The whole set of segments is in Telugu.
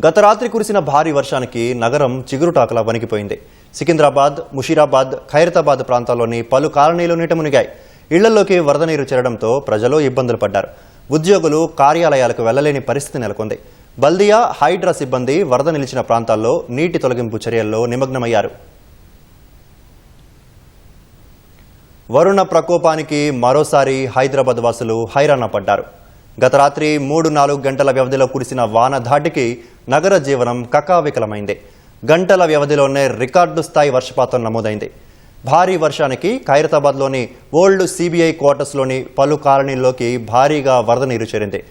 గత రాత్రి కురిసిన భారీ వర్షానికి నగరం చిగురుటాకలా వణికిపోయింది. సికింద్రాబాద్ ముషీరాబాద్ ఖైరతాబాద్ ప్రాంతాల్లోని పలు కాలనీలు నీట మునిగాయి. ఇళ్ళలోకి వరద నీరు చేరడంతో ప్రజలు ఇబ్బందులు పడ్డారు. ఉద్యోగులు కార్యాలయాలకు వెళ్ళలేని పరిస్థితి నెలకొంది. బల్దియా హైడ్రా సిబ్బంది వరద నిలిచిన ప్రాంతాల్లో నీటి తొలగింపు చర్యల్లో నిమగ్నమయ్యారు. వరుణ ప్రకోపానికి మరోసారి హైదరాబాద్ వాసులు హైరాణ పడ్డారు. గత రాత్రి మూడు నాలుగు గంటల వ్యవధిలో కురిసిన వాన ధాటికి నగర జీవనం కకావికలమైంది. గంటల వ్యవధిలోనే రికార్డు స్థాయి వర్షపాతం నమోదైంది. భారీ వర్షానికి ఖైరతాబాద్లోని ఓల్డ్ సిబిఐ క్వార్టర్స్లోని పలు కాలనీల్లోకి భారీగా వరద నీరు చేరింది.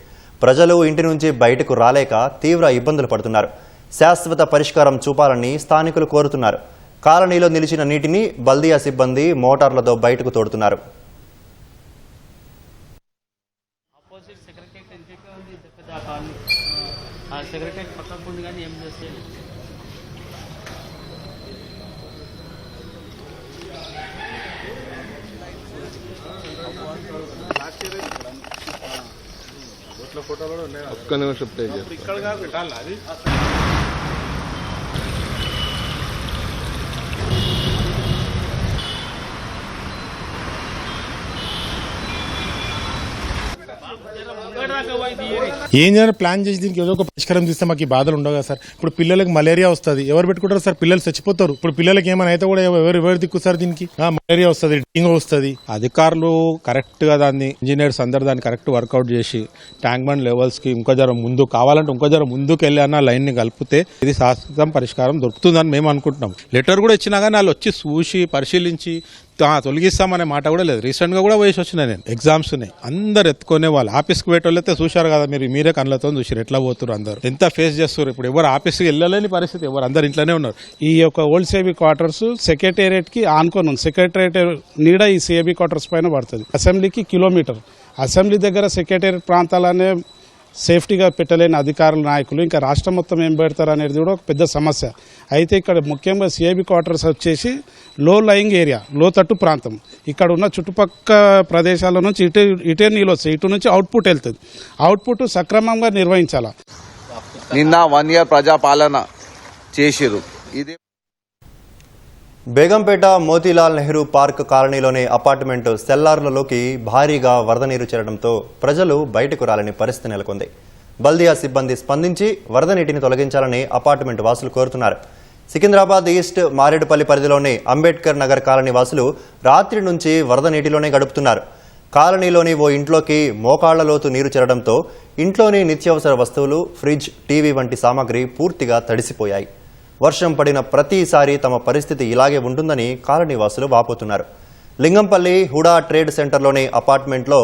ప్రజలు ఇంటి నుంచి బయటకు రాలేక తీవ్ర ఇబ్బందులు పడుతున్నారు. శాశ్వత పరిష్కారం చూపాలని స్థానికులు కోరుతున్నారు. కాలనీలో నిలిచిన నీటిని బల్దియా సిబ్బంది మోటార్లతో బయటకు తోడుతున్నారు. ఆపోజిట్ సెక్రటరియట్ ఎంట్రీగా ఉంది ఇది పెద్ద ఆ కాలనీ ఆ సెక్రటరియట్ పక్కకు ఉంది కానీ ఏం చేస్తే ఒక్క నిమిషం ప్లే చేస్తాను ఏం చేయాలి? ప్లాన్ చేసి దీనికి ఏదో ఒక పరిష్కారం తీస్తే మాకు ఈ బాధలు ఉండవు కదా సార్. ఇప్పుడు పిల్లలకి మలేరియా వస్తుంది. ఎవరు పెట్టుకుంటారు సార్ పిల్లలు చచ్చిపోతారు. ఇప్పుడు పిల్లలకి ఏమైనా అయితే కూడా ఎవరు ఎవరు దిక్కు సార్ దీనికి? మలేరియా వస్తుంది డెంగ్యూ వస్తుంది. అధికారులు కరెక్ట్గా దాన్ని ఇంజనీర్స్ అందరు దాన్ని కరెక్ట్ వర్కౌట్ చేసి ట్యాంక్ బండ్ లెవెల్స్కి ఇంకో జ్వరం ముందు కావాలంటే ఇంకో జ్వరం ముందుకు వెళ్ళి అన్న లైన్ని కలిపితే ఇది శాశ్వతం పరిష్కారం దొరుకుతుందని మేము అనుకుంటున్నాం. లెటర్ కూడా ఇచ్చినా కానీ వాళ్ళు వచ్చి చూసి పరిశీలించి తొలగిస్తామనే మాట కూడా లేదు. రీసెంట్గా కూడా వేసి వచ్చిన నేను ఎగ్జామ్స్ ఉన్నాయి అందరు ఎత్తుకునే వాళ్ళు. ఆఫీస్కి పోయేటోళ్ళు అయితే చూశారు కదా మీరు మీరే కళ్ళతో చూసారు ఎట్లా పోతున్నారు అందరు? ఎంత ఫేస్ చేస్తారు ఇప్పుడు? ఎవరు ఆఫీస్కి వెళ్ళలేని పరిస్థితి. ఎవరు అందరు ఇంట్లోనే ఉన్నారు. ఈ యొక్క ఓల్డ్ సేబీ క్వార్టర్స్ సెక్రటేరియట్కి ఆనుకొని ఉంది. సెక్రటేరియట్ నీడ ఈ సేబీ క్వార్టర్స్ పైన పడుతుంది. అసెంబ్లీకి కిలోమీటర్. అసెంబ్లీ దగ్గర సెక్రటేరియట్ ప్రాంతాలనే సేఫ్టీగా పెట్టలేని అధికారుల నాయకులు. ఇంకా రాష్ట్రం మొత్తం ఏం పెడతారు అనేది కూడా ఒక పెద్ద సమస్య. అయితే ఇక్కడ ముఖ్యంగా సిఐబి క్వార్టర్స్ వచ్చేసి లో లయింగ్ ఏరియా లోతట్టు ప్రాంతం. ఇక్కడ ఉన్న చుట్టుపక్క ప్రదేశాల నుంచి ఇటే ఇటే నీళ్ళు వస్తాయి. ఇటు నుంచి అవుట్పుట్ వెళ్తుంది. అవుట్పుట్ సక్రమంగా నిర్వహించాలా? నిన్న వన్ ఇయర్ ప్రజాపాలన చేసిరు ఇది బేగంపేట మోతీలాల్ నెహ్రూ పార్క్ కాలనీలోని అపార్ట్మెంట్ సెల్లార్లలోకి భారీగా వరద నీరు చేరడంతో ప్రజలు బయటకు రాలని పరిస్థితి నెలకొంది. బల్దియా సిబ్బంది స్పందించి వరద నీటిని తొలగించాలని అపార్ట్మెంట్ వాసులు కోరుతున్నారు. సికింద్రాబాద్ ఈస్ట్ మారేడుపల్లి పరిధిలోని అంబేద్కర్ నగర్ కాలనీ వాసులు రాత్రి నుంచి వరద నీటిలోనే గడుపుతున్నారు. కాలనీలోని ఓ ఇంట్లోకి మోకాళ్ళలోతు నీరు చేరడంతో ఇంట్లోని నిత్యావసర వస్తువులు ఫ్రిడ్జ్ టీవీ వంటి సామాగ్రి పూర్తిగా తడిసిపోయాయి. వర్షం పడిన ప్రతిసారి తమ పరిస్థితి ఇలాగే ఉంటుందని కాలనీవాసులు వాపోతున్నారు. లింగంపల్లి హుడా ట్రేడ్ సెంటర్లోని అపార్ట్మెంట్లో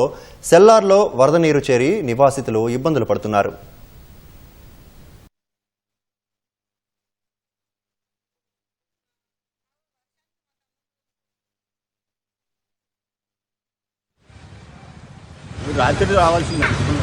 సెల్లార్లో వరద నీరు చేరి నివాసితులు ఇబ్బందులు పడుతున్నారు. రాత్రి రావాల్సింది.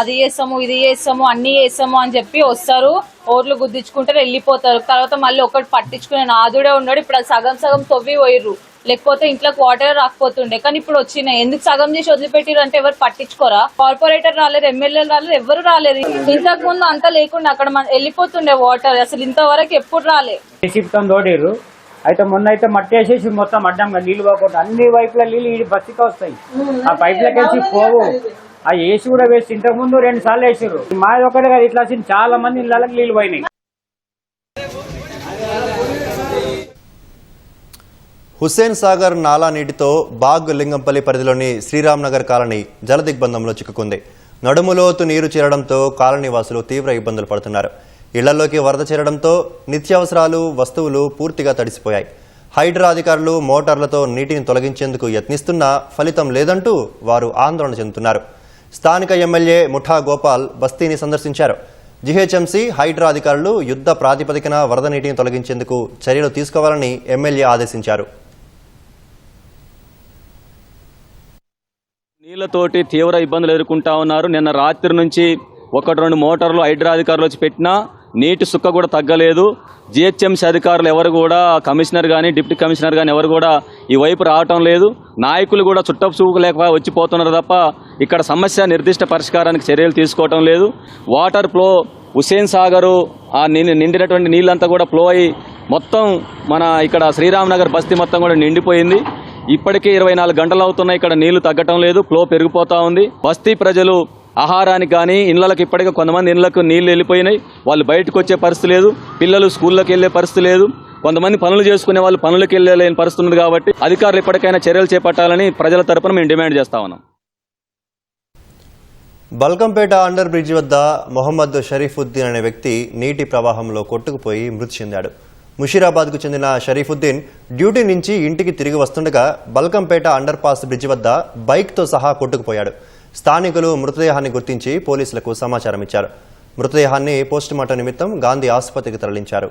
అది చేస్తాము ఇది చేస్తాము అన్ని చేస్తాము అని చెప్పి వస్తారు. ఓట్లు గుద్దించుకుంటారు వెళ్ళిపోతారు. తర్వాత మళ్ళీ ఒకటి పట్టించుకునే నాదుడే ఉన్నాడు. ఇప్పుడు అది సగం సగం తవ్వి పోయిర్రు. లేకపోతే ఇంట్లోకి వాటర్ రాకపోతుండే. కానీ ఇప్పుడు వచ్చినాయి. ఎందుకు సగం చేసి వదిలిపెట్టిరు అంటే ఎవరు పట్టించుకోరా? కార్పొరేటర్ రాలేదు ఎమ్మెల్యేలు రాలేదు ఎవరు రాలేదు. ఇంతకు ముందు అంతా లేకుండా అక్కడ వెళ్ళిపోతుండే వాటర్. అసలు ఇంతవరకు ఎప్పుడు రాలే. జేసీబీతో తోడిర్రు అయితే మొన్న అయితే మట్టి వేసేసి మొత్తం అడ్డంగా నీళ్ళు పోకుండా అన్ని వైపుల నీళ్ళు ఈ బస్తికి వస్తాయి. ఆ పైపులకి వేసి పోవు. ఆ ఏసీ కూడా వేసి ఇంతకు ముందు రెండు సార్లు వేసారు మాది ఒకటే కాదు ఇట్లా చాలా మంది ఇళ్ళకి నీళ్ళు పోయినాయి. హుస్సేన్ సాగర్ నాలా నీటితో బాగ్ లింగంపల్లి పరిధిలోని శ్రీరామ్ నగర్ కాలనీ జలదిగ్బంధంలో చిక్కుకుంది. నడుములోతు నీరు చేరడంతో కాలనీ వాసులు తీవ్ర ఇబ్బందులు పడుతున్నారు. ఇళ్ళలోకి వరద చేరడంతో నిత్యావసరాలు వస్తువులు పూర్తిగా తడిసిపోయాయి. హైడ్రా అధికారులు మోటార్లతో నీటిని తొలగించేందుకు యత్నిస్తున్నా ఫలితం లేదంటూ వారు ఆందోళన చెందుతున్నారు. స్థానిక ఎమ్మెల్యే ముఠా గోపాల్ బస్తీని సందర్శించారు. జీహెచ్ఎంసీ హైడ్రా అధికారులు యుద్ధ ప్రాతిపదికన వరద నీటిని తొలగించేందుకు చర్యలు తీసుకోవాలని ఎమ్మెల్యే ఆదేశించారు. నీళ్ళతోటి తీవ్ర ఇబ్బందులు ఎదుర్కొంటా ఉన్నారు. నిన్న రాత్రి నుంచి ఒకటి రెండు మోటార్లు హైడ్రా అధికారులు వచ్చి పెట్టినా నీటి సుక్క కూడా తగ్గలేదు. జిహెచ్ఎంసీ అధికారులు ఎవరు కూడా కమిషనర్ కానీ డిప్యూటీ కమిషనర్ కానీ ఎవరు కూడా ఈ వైపు రావటం లేదు. నాయకులు కూడా చుట్టపు చూపు లేక వచ్చిపోతున్నారు తప్ప ఇక్కడ సమస్య నిర్దిష్ట పరిష్కారానికి చర్యలు తీసుకోవటం లేదు. వాటర్ ఫ్లో హుసేన్ సాగరు ఆ నిండి- నిండినటువంటి నీళ్ళంతా కూడా ఫ్లో అయ్యి మొత్తం మన ఇక్కడ శ్రీరామ్నగర్ బస్తీ మొత్తం కూడా నిండిపోయింది. ఇప్పటికే ఇరవై నాలుగు గంటలు అవుతున్నాయి ఇక్కడ నీళ్ళు తగ్గటం లేదు ఫ్లో పెరిగిపోతూ ఉంది. బస్తీ ప్రజలు ఆహారానికి కానీ ఇళ్ళకు ఇప్పటికే కొంతమంది ఇళ్ళకు నీళ్ళు వెళ్ళిపోయినాయి. వాళ్ళు బయటకు వచ్చే పరిస్థితి లేదు. పిల్లలు స్కూళ్ళకి వెళ్ళే పరిస్థితి లేదు. కొంతమంది పనులు చేసుకునే వాళ్ళు పనులకు వెళ్ళలేని పరిస్థితి ఉంది కాబట్టి అధికారులు ఇప్పటికైనా చర్యలు చేపట్టాలని ప్రజల తరపున మేము డిమాండ్ చేస్తా ఉన్నాం. బల్కంపేట అండర్ బ్రిడ్జ్ వద్ద మొహమ్మద్ షరీఫుద్దీన్ అనే వ్యక్తి నీటి ప్రవాహంలో కొట్టుకుపోయి మృతి చెందాడు. ముషీరాబాద్కు చెందిన షరీఫుద్దీన్ డ్యూటీ నుంచి ఇంటికి తిరిగి వస్తుండగా బల్కంపేట అండర్ పాస్ బ్రిడ్జ్ వద్ద బైక్తో సహా కొట్టుకుపోయాడు. స్థానికులు మృతదేహాన్ని గుర్తించి పోలీసులకు సమాచారం ఇచ్చారు మృతదేహాన్ని పోస్టుమార్టం నిమిత్తం గాంధీ ఆసుపత్రికి తరలించారు.